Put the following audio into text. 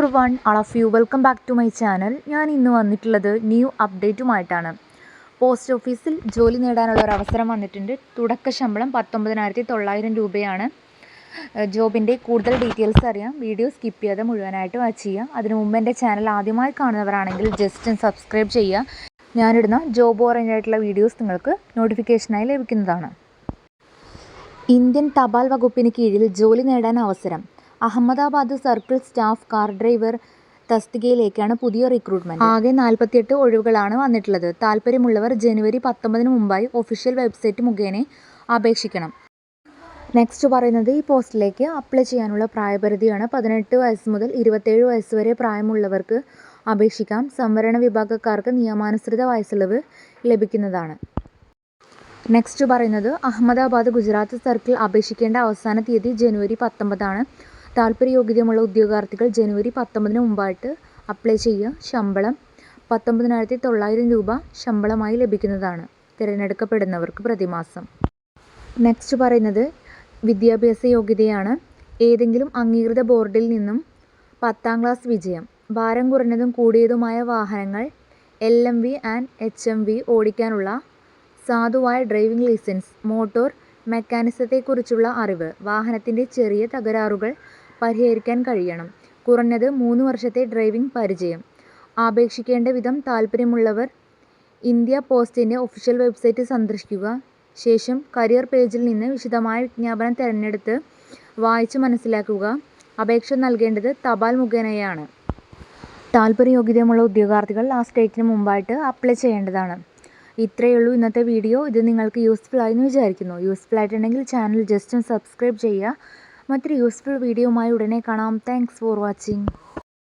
Everyone all of you welcome back to my channel ഞാൻ ഇന്ന് വന്നിട്ടുള്ളത് ന്യൂ അപ്ഡേറ്റുമായിട്ടാണ് പോസ്റ്റ് ഓഫീസിൽ ജോലി നേടാനുള്ള ഒരു അവസരം വന്നിട്ടുണ്ട്. തുടക്ക ശമ്പളം പത്തൊമ്പതിനായിരത്തി തൊള്ളായിരം രൂപയാണ് ജോബിന്റെ കൂടുതൽ ഡീറ്റെയിൽസ് അറിയാം. വീഡിയോ സ്കിപ്പ് ചെയ്യാതെ മുഴുവനായിട്ട് വാച്ച് ചെയ്യുക അതിനു മുമ്പ് എന്റെ ചാനൽ ആദ്യമായി കാണുന്നവരാണെങ്കിൽ ജസ്റ്റ് സബ്സ്ക്രൈബ് ചെയ്യുക. ഞാനിടുന്ന ജോബ് ഓറിയന്റ് ആയിട്ടുള്ള വീഡിയോസ് നിങ്ങൾക്ക് നോട്ടിഫിക്കേഷനായി ലഭിക്കുന്നതാണ്. ഇന്ത്യൻ തപാൽ വകുപ്പിന് കീഴിൽ ജോലി നേടാൻ അവസരം. Ahmedabad circle staff car driver തസ്തികയിലേക്കാണ് പുതിയ റിക്രൂട്ട്മെന്റ് ആകെ നാൽപ്പത്തിയെട്ട് ഒഴിവുകളാണ് വന്നിട്ടുള്ളത്. താല്പര്യമുള്ളവർ ജനുവരി പത്തൊമ്പതിന് മുമ്പായി ഒഫീഷ്യൽ വെബ്സൈറ്റ് മുഖേന അപേക്ഷിക്കണം. നെക്സ്റ്റ് പറയുന്നത് ഈ പോസ്റ്റിലേക്ക് അപ്ലൈ ചെയ്യാനുള്ള പ്രായപരിധിയാണ് പതിനെട്ട് വയസ്സ് മുതൽ ഇരുപത്തേഴ് വയസ്സ് വരെ പ്രായമുള്ളവർക്ക് അപേക്ഷിക്കാം. സംവരണ വിഭാഗക്കാർക്ക് നിയമാനുസൃത വയസ്സിളവ് ലഭിക്കുന്നതാണ്. നെക്സ്റ്റ് പറയുന്നത് അഹമ്മദാബാദ് ഗുജറാത്ത് സർക്കിൾ അപേക്ഷിക്കേണ്ട അവസാന തീയതി ജനുവരി പത്തൊമ്പതാണ്. താല്പര്യയോഗ്യതയുമുള്ള ഉദ്യോഗാർത്ഥികൾ ജനുവരി പത്തൊമ്പതിന് മുമ്പായിട്ട് അപ്ലൈ ചെയ്യുക. ശമ്പളം പത്തൊമ്പതിനായിരത്തി തൊള്ളായിരം രൂപ ശമ്പളമായി ലഭിക്കുന്നതാണ് തിരഞ്ഞെടുക്കപ്പെടുന്നവർക്ക് പ്രതിമാസം. നെക്സ്റ്റ് പറയുന്നത് വിദ്യാഭ്യാസ യോഗ്യതയാണ്. ഏതെങ്കിലും അംഗീകൃത ബോർഡിൽ നിന്നും പത്താം ക്ലാസ് വിജയം ഭാരം കുറഞ്ഞതും കൂടിയതുമായ വാഹനങ്ങൾ L M V and H M V ഓടിക്കാനുള്ള സാധുവായ ഡ്രൈവിംഗ് ലൈസൻസ് മോട്ടോർ മെക്കാനിസത്തെക്കുറിച്ചുള്ള അറിവ് വാഹനത്തിന്റെ ചെറിയ തകരാറുകൾ പരിഹരിക്കാൻ കഴിയണം. കുറഞ്ഞത് മൂന്ന് വർഷത്തെ ഡ്രൈവിംഗ് പരിചയം. ആപേക്ഷിക്കേണ്ട വിധം താൽപ്പര്യമുള്ളവർ ഇന്ത്യ പോസ്റ്റിന്റെ ഒഫീഷ്യൽ വെബ്സൈറ്റ് സന്ദർശിക്കുക. ശേഷം കരിയർ പേജിൽ നിന്ന് വിശദമായ വിജ്ഞാപനം തിരഞ്ഞെടുത്ത് വായിച്ച് മനസ്സിലാക്കുക. അപേക്ഷ നൽകേണ്ടത് തപാൽ മുഖേനയാണ്. താല്പര്യയോഗ്യതയുമുള്ള ഉദ്യോഗാർത്ഥികൾ ആ സ്റ്റേറ്റിന് മുമ്പായിട്ട് അപ്ലൈ ചെയ്യേണ്ടതാണ്. ഇത്രയേ ഉള്ളൂ ഇന്നത്തെ വീഡിയോ. ഇത് നിങ്ങൾക്ക് യൂസ്ഫുൾ ആയി എന്ന് വിചാരിക്കുന്നു. യൂസ്ഫുൾ ആയിട്ടുണ്ടെങ്കിൽ ചാനൽ ജസ്റ്റ് ഒന്ന് സബ്സ്ക്രൈബ് ചെയ്യുക. മറ്റൊരു യൂസ്ഫുൾ വീഡിയോയുമായി ഉടനെ കാണാം. Thanks for watching